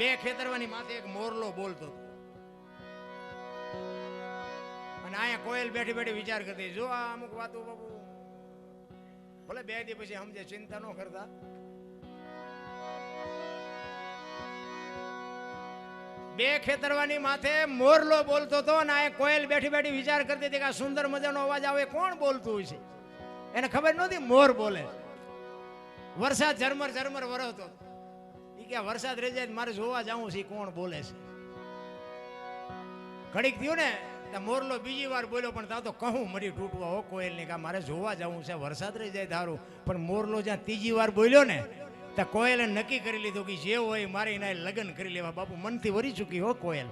બે ખેતરવાની માથે એક મોરલો બોલતો હતો. અને અહીંયા કોયલ બેઠી બેઠી વિચાર કરતી જો આ અમુક વાતો બાબુ ભલે બે દી પછી સમજે, ચિંતા ન કરતા. બે ખેતરવાની માથે મોરલો બોલતો હતો અને આ કોયલ બેઠી બેઠી વિચાર કરતી હતી કે આ સુંદર મજાનો અવાજ આવે, કોણ બોલતું હોય છે? એને ખબર નહોતી, મોર બોલે વરસાદ ઝરમર ઝરમર વરસતો એ કે વરસાદ રહી મારે જોવા જાઉં છે કોણ બોલે છે? ઘડીક થયું ને મોરલો બીજી વાર બોલ્યો, પણ તા તો કહું મરી તૂટવા હો કોયલ ને કે મારે જોવા જવું છે, વરસાદ રહી જાય ધારું પણ મોરલો જ્યાં ત્રીજી વાર બોલ્યો ને ત્યાં કોયલે નક્કી કરી લીધું કે જે હોય મારે એના લગ્ન કરી લેવા. બાપુ, મનથી વરી ચૂકી હો કોયલ.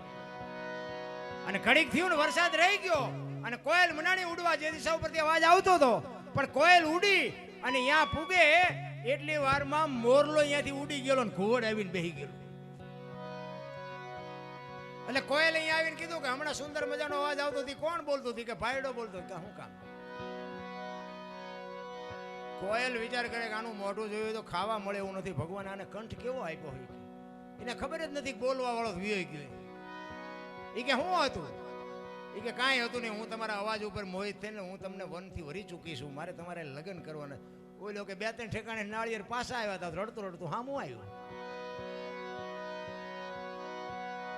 અને ઘડીક થયું ને વરસાદ રહી ગયો, અને કોયલ મનાણી ઉડવા જે દિશા ઉપરથી અવાજ આવતો હતો, પણ કોયલ ઉડી અને ત્યાં પૂગે એટલી વારમાં મોરલો અહીંયાથી ઉડી ગયેલો ને ઘુવડ આવીને બેહી ગયેલો. એટલે કોયલ અહીંયા આવીને કીધું કે હમણાં સુંદર મજાનો અવાજ આવતો હતી. કોણ બોલતું હતી? કે ભાઈડો બોલતો કે શું કામ? કોયલ વિચાર કરે કે આનું મોઢું જોયું તો ખાવા મળે એવું નથી. ભગવાન આને કંઠ કેવો આપ્યો હોય? એને ખબર જ નથી બોલવા વાળો વિયો ગયો. એ કે શું હતું? એ કે કાંઈ હતું નહીં. હું તમારા અવાજ ઉપર મોહિત થઈને હું તમને વનથી વરી ચૂકી છું. મારે તમારે લગ્ન કરવાના ઓલો કે બે ત્રણ ઠેકાણે નાળિયેર પાછા આવ્યા હતા રડતું રડતું હામું આવ્યું.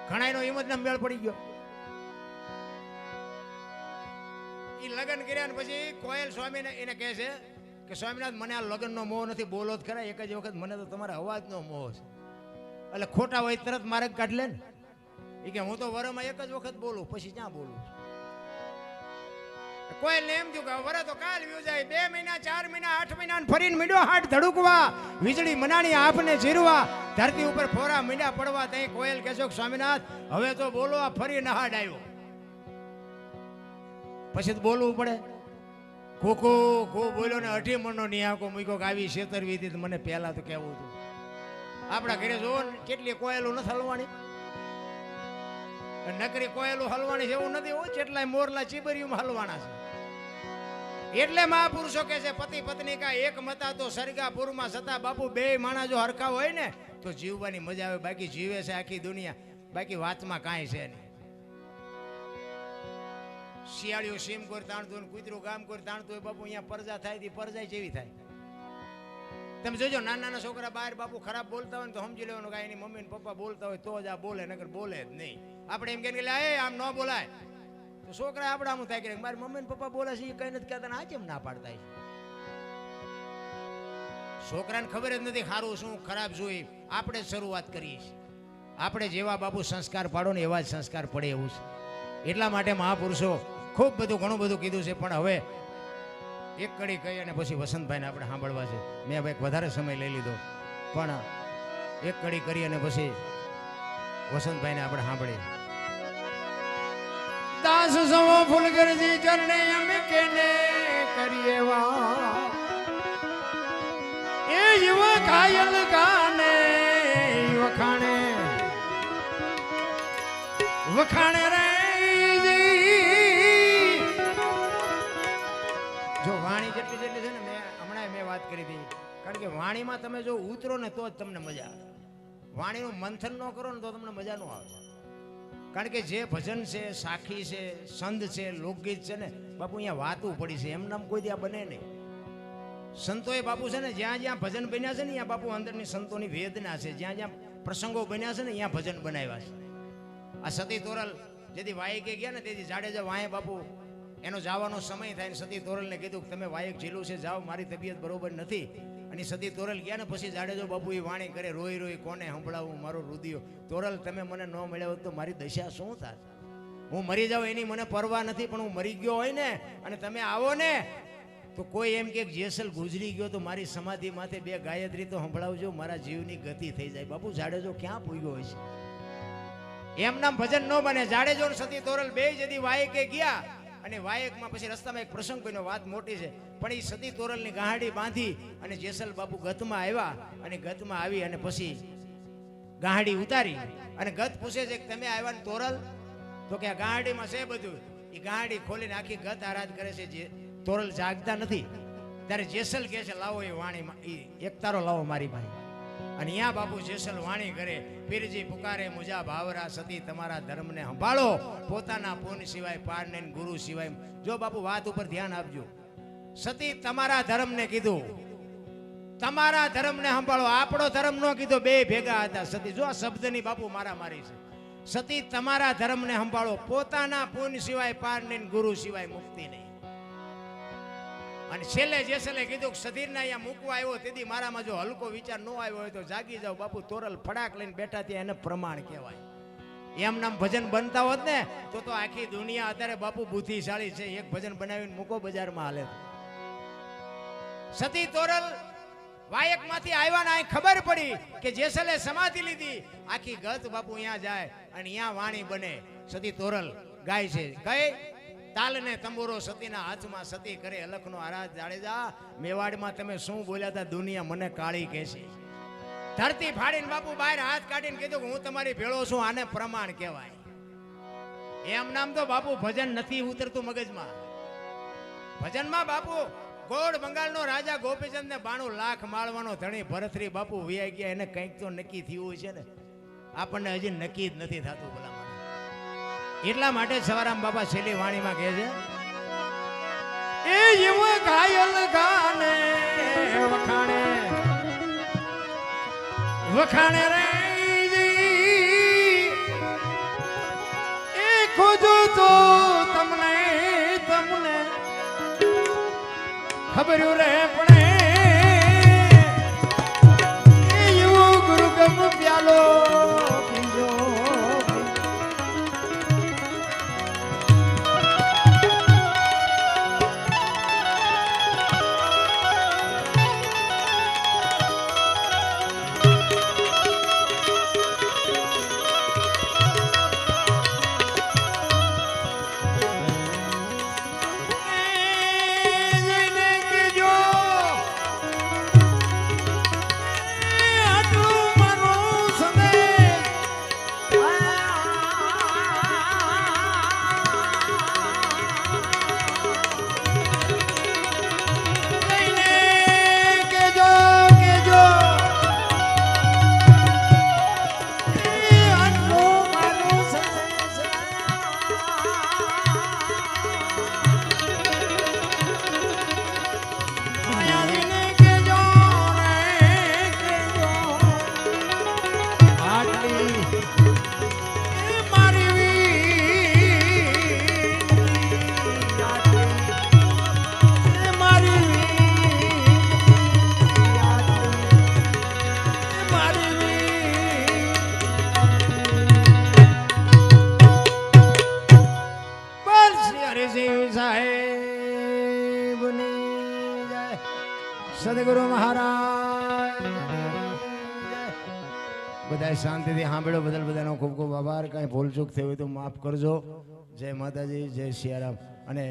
ઘણા એનો હિંમત મેળ પડી ગયો. એ લગ્ન કર્યા ને પછી કોયલ સ્વામીને એને કહે છે કે, સ્વામિનાથ, મને આ લગ્નનો મોહ નથી, બોલો જ ખરા. એક જ વખત મને તો તમારા અવાજનો મોહ છે. એટલે ખોટા હોય તરત માર્ગ કાઢ લે ને. એ કે, હું તો વરમાં એક જ વખત બોલું, પછી ક્યાં બોલું? ને એમ થયું કે વરે તો કાલ વ્યુ જાય, બે મહિના, ચાર મહિના, આઠ મહિના ફરીને મીડો હાથ ધડુકવા, વીજળી મનાણી આપને જીરવા, ધરતી ઉપર ફોરા મીડા પડવા તઈ કોયલ કહેશો કે સ્વામિનાથ, હવે તો બોલો આ ફરી નહાડ આવ્યો. પછી તો બોલવું પડે. ખોખો ખો બોલ્યો ને અઢી મણનો નિહાકો મૂક્યો કે આવી છેતરવી હતી મને પહેલા તો કહેવું હતું. આપણા ઘરે જોવો ને કેટલી કોયલો નથી હલવાની નકરી કોયલું હલવાણી એવું નથી. હોય જેટલા મોરલા ચીબરિયું હલવાના છે. એટલે મહાપુરુષો કે છે, પતિ પત્ની કા એક મતા તો સરગાપુરમાં સતા બાપુ બે માણા જો હરખા હોય ને, તો જીવવાની મજા આવે. બાકી જીવે છે આખી દુનિયા. બાકી વાતમાં કાંઈ છે નહીં. શિયાળીઓ સીમ કોઈ તાણતું કૂતરું ગામ કોઈ તાણતું હોય, બાપુ અહીંયા પરજા થાયથી પરજાય જેવી થાય. તમે જોજો, નાના નાના છોકરા બહાર બાપુ ખરાબ બોલતા હોય ને તો સમજી લેવાનું કે એની મમ્મી ને પપ્પા બોલતા હોય તો જ આ બોલે, નકર બોલે જ નહીં. આપણે એમ કે એ આમ ન બોલાય. તો છોકરા આપણે આમ થાય કે મારી મમ્મી પપ્પા બોલે છે એ કઈ નથી કહેતા આ કેમ ના પાડતા છોકરાને ખબર જ નથી સારું શું ખરાબ શું આપણે શરૂઆત કરીએ છીએ. આપણે જેવા બાપુ સંસ્કાર પાડો ને એવા જ સંસ્કાર પડે એવું છે. એટલા માટે મહાપુરુષો ખૂબ બધું ઘણું બધું કીધું છે, પણ હવે એક કડી કહી અને પછી વસંતભાઈને આપણે સાંભળવા છે. મેં હવે વધારે સમય લઈ લીધો. પણ એક કડી કરી અને પછી વસંતભાઈને આપણે સાંભળીએ. દાસ સવો ફૂલગરજી ચરણે અમે કેને કરીએ વા એ યુવા કાયલ કાને વખાણે. વખાણે રે જો. વાણી જેટલી જેટલી છે ને, મેં હમણાં મેં વાત કરી હતી. કારણ કે વાણીમાં તમે જો ઉતરો ને તો જ તમને મજા આવે. વાણીનું મંથન ન કરો ને તો તમને મજા ન આવે. કારણ કે જે ભજન છે, સાખી છે સંત છે, લોકગીત છે ને, બાપુ, અહીંયા વાતું પડી છે. એમ નામ કોઈ ત્યાં બને નહીં. સંતોએ બાપુ છે ને, જ્યાં જ્યાં ભજન બન્યા છે ને ત્યાં બાપુ અંદરની સંતોની વેદના છે. જ્યાં જ્યાં પ્રસંગો બન્યા છે ને ત્યાં ભજન બનાવ્યા છે. આ સતી તોરલ, જેથી વાયકે ગયા ને, તેથી જાડેજા વાંહે બાપુ, એનો જવાનો સમય થાય સતી તોરલને કીધું કે, તમે વાયક ઝીલું છે, જાઓ, મારી તબિયત બરોબર નથી. અને સતી તોરલ ગયા ને પછી જાડેજો બાપુ એ વાણી કરે, રોઈ રોઈ કોને સંભળાવું મારો રુદિયો? તોરલ, તમે મને ન મળ્યા તો મારી દશા શું થાત? હું મરી જાઉં એની મને પરવા નથી, પણ હું મરી ગયો હોય ને, અને તમે આવો ને, તો કોઈ એમ કે જેસલ ગુજરી ગયો તો મારી સમાધિ માથે બે ગાયત્રી તો સંભળાવજો, મારા જીવની ગતિ થઈ જાય. બાપુ જાડેજો ક્યાં પૂગ્યો હોય છે? એમ નામ ભજન ન બને. જાડેજો સતી તોરલ બે જદી વાયકે ગયા અને વાયકમાં પછી રસ્તામાં એક પ્રસંગ કોઈનો વાત મોટી છે. પણ એ સતી તોરલની ગાંડી બાંધી અને જેસલ બાપુ ગતમાં આવ્યા અને ગતમાં આવી અને પછી ગાહાડી ઉતારી. અને ગત પૂછે છે કે તમે આવ્યા ને તોરલ? તો કે આ ગાહાડીમાં છે બધું. એ ગાહાડી ખોલીને આખી ગત આરાધ કરે છે જે તોરલ જાગતા નથી. ત્યારે જેસલ કહે છે, લાવો એ વાણીમાં એ એક તારો લાવો મારી પાસે અને અહીંયા બાપુ જેસલ વાણી કરે, પીરજી પુકારે મુજા ભાવરા સતી તમારા ધર્મને સંભાળો. પોતાના પૂન સિવાય પાર નહીં ગુરુ સિવાય જો બાપુ વાત ઉપર ધ્યાન આપજો. સતી તમારા ધર્મને કીધું. તમારા ધર્મને સંભાળો. આપણો ધર્મ ન કીધો, બે ભેગા હતા સતી. જો આ શબ્દની બાપુ મારા મારી છે. સતી તમારા ધર્મને સંભાળો. પોતાના પૂન સિવાય પાર નહીં ગુરુ સિવાય મુક્તિ નહીં અને છેલ્લે જેસલે કીધું કે સધીરને અહીંયા મૂકવા આવ્યો તેથી મારામાં જો હલકો વિચાર ન આવ્યો હોય તો જાગી જાઓ બાપુ, તોરલ ફડાક લઈને બેઠા ત્યાં એને પ્રમાણ કહેવાય. એમ નામ ભજન બનતા હોત ને, તો તો આખી દુનિયા અત્યારે બાપુ બુદ્ધિશાળી છે, એક ભજન બનાવીને મૂકો બજારમાં હાલે. સતી તોરલ, વાયકમાંથી આવ્યા ને ખબર પડી કે જેસલે સમાધિ લીધી, આખી ગત બાપુ અહીંયા જાય અને અહીંયા વાણી બને. સતી તોરલ ગાય છે. કઈ તાલને તંબુરો સતીના હાથમાં સતી કરે, અલખનો આરાધ જાડેજા મેવાડમાં તમે શું બોલ્યા હતા દુનિયા મને કાળી કહેશે. ધરતી ફાડીને બાપુ બહાર હાથ કાઢીને કીધું હું તમારી ભેળો છું, આને પ્રમાણ કહેવાય. એમ નામ તો બાપુ ભજન નથી ઉતરતું મગજમાં. ભજનમાં બાપુ ગોળ બંગાળનો રાજા ગોપીચંદ ને બાણું લાખ માળવાનો ધણી ભરતરી બાપુ વ્યાઈ ગયા, એને કંઈક તો નક્કી થયું છે ને. આપણને હજી નક્કી જ નથી થતું ભલા માણસ. એટલા માટે સવારામ બાપા છેલ્લી વાણીમાં કહે છે, એ જીવ ઘાયલ ગાને વખાણે વખાણે રે એ ખોજો તો તમને તમને ખબર રે પણ સાહેબની. સદગુરુ મહારાજ બધા શાંતિથી સાંભળ્યો, બદલ બધાનો ખૂબ ખૂબ આભાર. કાંઈ ભૂલચૂક થયું હોય તો માફ કરજો. જય માતાજી, જય સિયારામ અને